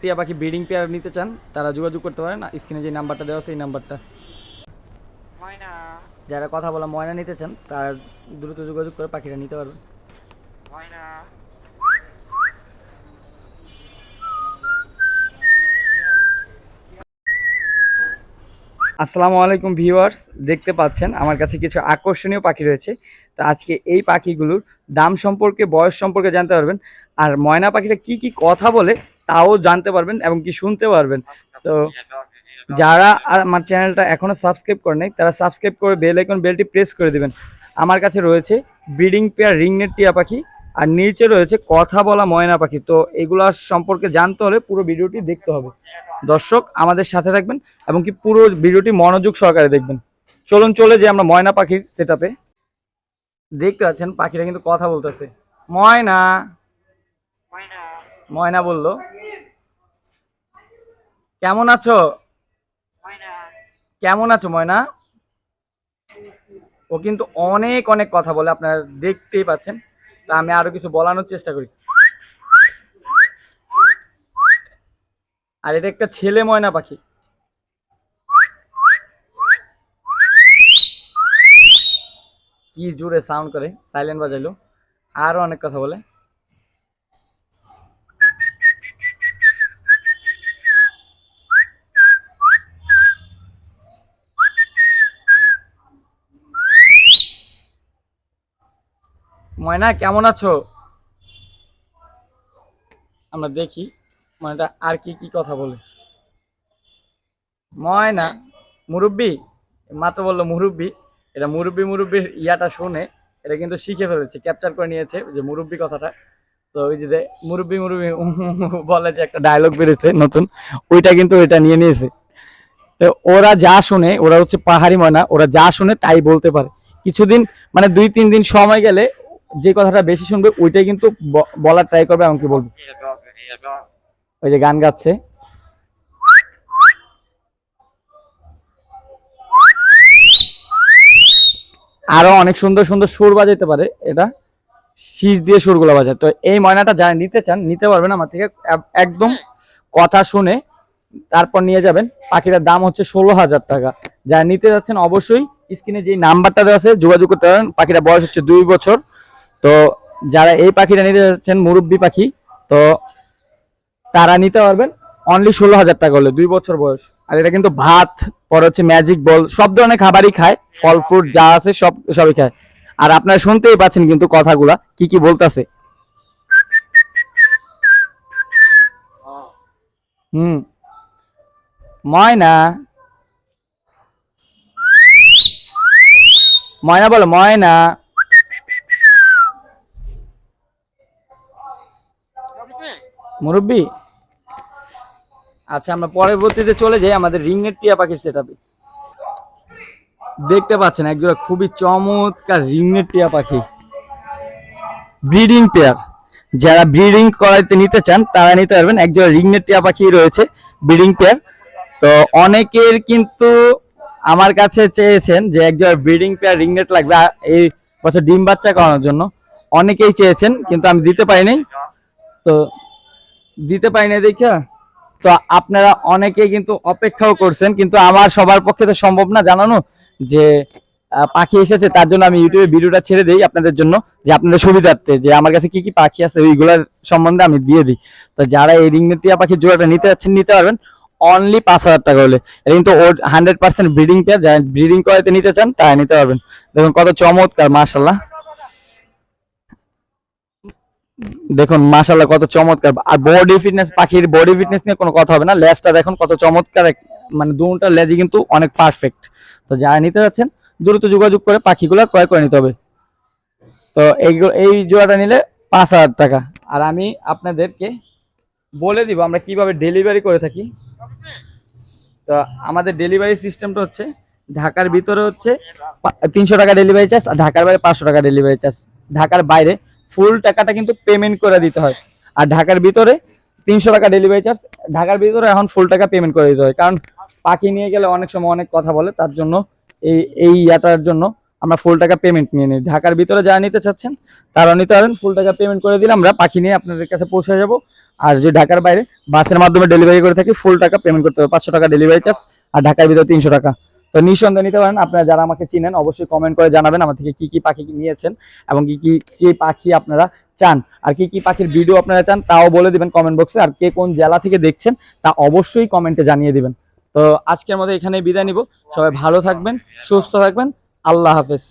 টিয়া পাখি breeding pair নিতে চান তারা যোগাযোগ করতে পারেন। স্ক্রিনে যে নাম্বারটা দেওয়া আছে এই নাম্বারটা। ময়না। যারা কথা বলা ময়না নিতে চান তারা দ্রুত যোগাযোগ করে পাখিটা নিতে পারবেন। ময়না। আসসালামু আলাইকুম ভিউয়ার্স দেখতে পাচ্ছেন আমার কাছে কিছু আকর্ষণীয় পাখি রয়েছে। তো আজকে এই পাখিগুলোর দাম সম্পর্কে বয়স সম্পর্কে জানতে পারবেন। আর ময়না পাখিটা কি কি কথা বলে তাও জানতে পারবেন এবং কি শুনতে পারবেন। তো যারা আর আমার চ্যানেলটা এখনও সাবস্ক্রাইব করে নাই তারা সাবস্ক্রাইব করে বেল আইকন বেলটি প্রেস করে দিবেন। আমার কাছে রয়েছে ব্রিডিং পেয়ার রিংনেট টিয়া পাখি আর নিচে রয়েছে কথা বলা ময়না পাখি। তো এগুলো সম্পর্কে জানতে হলে পুরো ভিডিওটি দেখতে হবে। দর্শক আমাদের সাথে থাকবেন এবং কি পুরো ভিডিওটি মনোযোগ সহকারে দেখবেন। চলুন চলে যে আমরা ময়না পাখির সেট দেখতে পাচ্ছেন পাখিরা কিন্তু কথা বলতেছে। ময়না! ময়না বলল কেমন আছো? কেমন আছো ময়না? ও কিন্তু অনেক অনেক কথা বলে আপনারা দেখতেই পাচ্ছেন। তা আমি আরও কিছু বলানোর চেষ্টা করি। আর এটা একটা ছেলে ময়না পাখি। কি জোরে সাউন্ড করে সাইলেন্ট বাজাইলো। আরও অনেক কথা বলে। ময়না, কেমন আছো? আমরা দেখি ময়নাটা আর কি কি কথা বলে। ময়না, মুরব্বি? মাত্র বলল মুরব্বি। এটা মুরব্বি মুরব্বির ইয়াটা শুনে এটা কিন্তু শিখে ফেলেছে ক্যাপচার করে নিয়েছে যে মুরব্বি কথাটা। তো ওই যে মুরব্বি মুরব্বি বলে যে একটা ডায়লগ বেরিয়েছে নতুন, ওইটা কিন্তু এটা নিয়ে নিয়েছে। তো ওরা যা শুনে, ওরা হচ্ছে পাহাড়ি ময়না, ওরা যা শুনে তাই বলতে পারে। কিছুদিন মানে দুই তিন দিন সময় গেলে যে কথাটা বেশি শুনবে, ওইটাই কিন্তু বলার ট্রাই করবে এমনকি বলবে। ওই যে গান গাচ্ছে। আরও অনেক সুন্দর সুন্দর সুর বাজাইতে পারে এটা। শীষ দিয়ে সুরগুলো বাজায়। তো এই ময়নাটা যারা নিতে চান, নিতে পারবেন আমার থেকে। একদম কথা শুনে তারপর নিয়ে যাবেন। পাখিটার দাম হচ্ছে ষোলো হাজার টাকা। যারা নিতে যাচ্ছেন, অবশ্যই স্ক্রিনে যে নাম্বারটা দেওয়া আছে, যোগাযোগ করতে পারেন। পাখিটা বয়স হচ্ছে দুই বছর। তো যারা এই পাখিটা নিতে যাচ্ছেন, মুরব্বি পাখি, তো তারা নিতে পারবেন অনলি ষোলো হাজার টাকা হলে, দুই বছর বয়স। আর এটা কিন্তু ভাত, পর হচ্ছে ম্যাজিক বল সব ধরনের খাবারই খায়, ফল ফ্রুট যা আছে সব, সবই খায়। আর আপনারা শুনতেই পাচ্ছেন কিন্তু কথাগুলা, কি কি বলতেছে। হুম। ময়না। ময়না বলো, ময়না। মুরব্বি? আচ্ছা আমরা পরবর্তীতে চলে যাই আমাদের রিংনেট টিয়া পাখির সেটাপে দেখতে পাচ্ছেন, একজোড়া খুবই চমৎকার রিংনেট টিয়া পাখি। Breeding pair. যারা ব্রিডিং করাইতে নিতে চান, তারা নিতে পারবেন, একজোড়া রিংনেট টিয়া পাখি রয়েছে, ব্রিডিং পেয়ার। তো অনেকের কিন্তু আমার কাছে চেয়েছেন যে একজোড়া ব্রিডিং পেয়ার রিংনেট লাগবে এই বছর ডিম বাচ্চা করানোর জন্য। অনেকেই চেয়েছেন, কিন্তু আমি দিতে পারিনি। তো দিতে পারি না দেখা। তো আপনারা অনেকেই কিন্তু অপেক্ষাও করছেন, কিন্তু আমার সবার পক্ষে তো সম্ভব না জানানো যে পাখি এসেছে, তার জন্য আমি ইউটিউবে ভিডিওটা ছেড়ে দিই আপনাদের জন্য, যে আপনাদের সুবিধার্থে, যে আমার কাছে কি কি পাখি আছে ওইগুলোর সম্বন্ধে আমি দিয়ে দিই। তো যারা এই রিং রিংনেটিয়া পাখির জোড়াটা নিতে যাচ্ছেন, নিতে পারবেন অনলি পাঁচ হাজার টাকা হলে। এটা কিন্তু ওর হান্ড্রেড পার্সেন্ট ব্রিডিং পেয়ার যারা ব্রিডিং করাতে নিতে চান, তারা নিতে পারবেন। দেখুন কত চমৎকার মার্শাল্লাহ দেখুন মাশাল্লাহ কত চমৎকার। আর বডি ফিটনেস পাখির বডি ফিটনেস নিয়ে কোনো কথা হবে না। লেজটা দেখুন, কত চমৎকার মানে দুটা লেজই কিন্তু অনেক পারফেক্ট তো যারা নিতে যাচ্ছেন, দ্রুত যোগাযোগ করে পাখিগুলো ক্রয় করে নিতে হবে। তো এইগুলো এই জোড়াটা নিলে পাঁচ হাজার টাকা। আর আমি আপনাদেরকে বলে দিব, আমরা কীভাবে ডেলিভারি করে থাকি। তো আমাদের ডেলিভারি সিস্টেমটা হচ্ছে, ঢাকার ভিতরে হচ্ছে তিনশো টাকা ডেলিভারি চার্জ আর ঢাকার বাইরে পাঁচশো টাকা ডেলিভারি চার্জ ঢাকার বাইরে ফুল টাকাটা কিন্তু পেমেন্ট করে দিতে হয়। আর ঢাকার ভিতরে তিনশো টাকা ডেলিভারি চার্জ ঢাকার ভিতরে এখন ফুল টাকা পেমেন্ট করে দিতে হয়। কারণ পাখি নিয়ে গেলে অনেক সময় অনেক কথা বলে, তার জন্য এই এই ইয়াটার জন্য আমরা ফুল টাকা পেমেন্ট নিয়ে নিই। ঢাকার ভিতরে যারা নিতে চাচ্ছেন তারা নিতে পারেন। ফুল টাকা পেমেন্ট করে দিলে আমরা পাখি নিয়ে আপনাদের কাছে পৌঁছে যাব। আর যে ঢাকার বাইরে বাসের মাধ্যমে ডেলিভারি করে থাকি ফুল টাকা পেমেন্ট করতে হবে। পাঁচশো টাকা ডেলিভারি চার্জ আর ঢাকার ভিতরে তিনশো টাকা। তো নিঃসন্দেহে নিতে পারেন। আপনারা যারা আমাকে চিনেন, অবশ্যই কমেন্ট করে জানাবেন আমার থেকে কি কি পাখি নিয়েছেন এবং কি কি কি পাখি আপনারা চান। আর কি কি পাখির ভিডিও আপনারা চান, তাও বলে দিবেন কমেন্ট বক্সে আর কে কোন জেলা থেকে দেখছেন, তা অবশ্যই কমেন্টে জানিয়ে দিবেন। তো আজকের মতো এখানে বিদায় নিব। সবাই ভালো থাকবেন, সুস্থ থাকবেন। আল্লাহ হাফেজ।